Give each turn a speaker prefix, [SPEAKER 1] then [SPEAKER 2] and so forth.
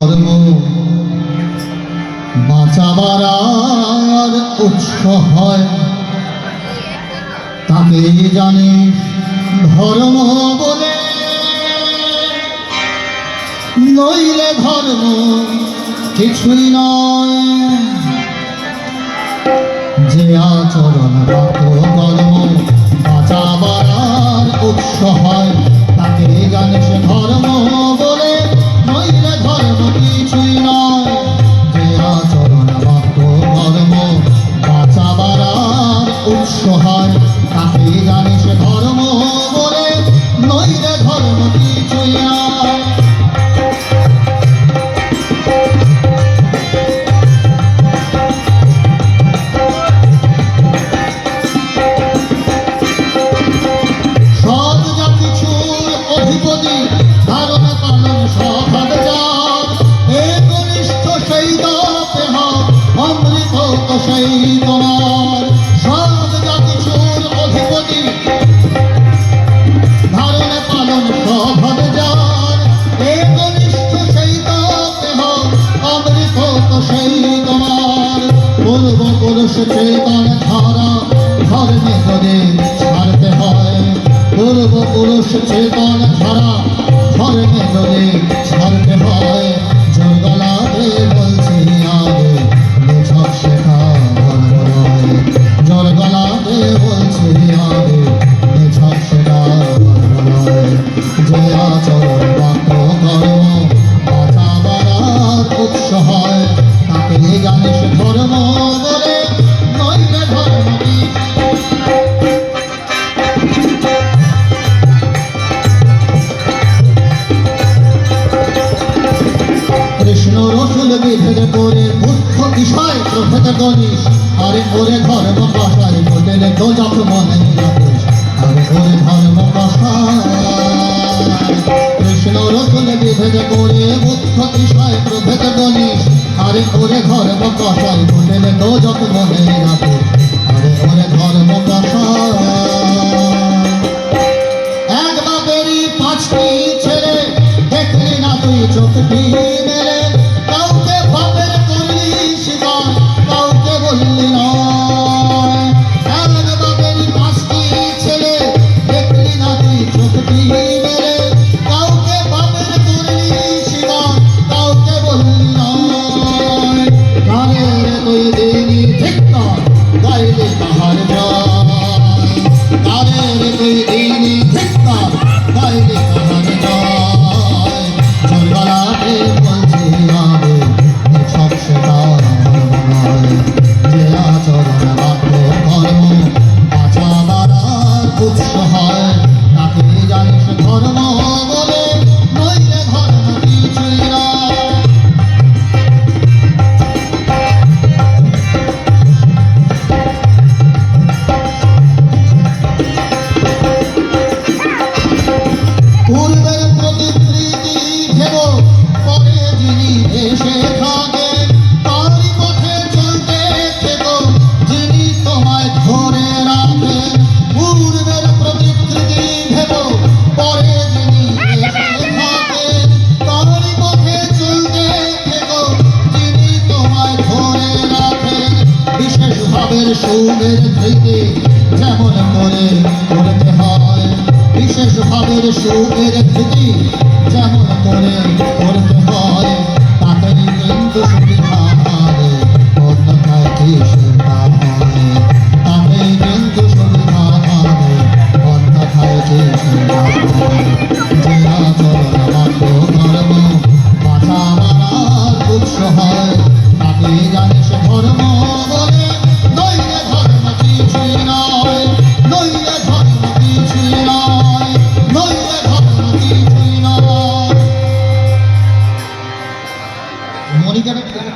[SPEAKER 1] ধর্ম বাঁচাবার উৎস হয়। তাকে জানে ধর্ম বলে। নইলে ধর্ম কিছুই নয়। যে আচরণ কর্ম বাঁচাবার উৎস হয়। সেই তোমার পূর্ব পুরুষ চেতন ধারা ধর্মে করে ছাড়তে হয়। পূর্ব পুরুষ চেতন ধারা ধর্মে করে হয়। বিভেদ করে বুদ্ধ বিষয় আরে ওরে ধর্ম কষায় বলে তো যত মনে আরে ওরে ধর্ম কৃষ্ণ রসুল বিভেদ করে বুদ্ধ বিষয় আরে তো যত মনে আরে এক বাপেরই পাঁচটি ছেলে দেখলি না তুই চোখটি উৎস হয়। তাকে জানিস ধর্ম। ভাবের সুখের থেকে যেমন করে করতে হয় বিশেষ ভাবের সুখের থেকে যেমন করে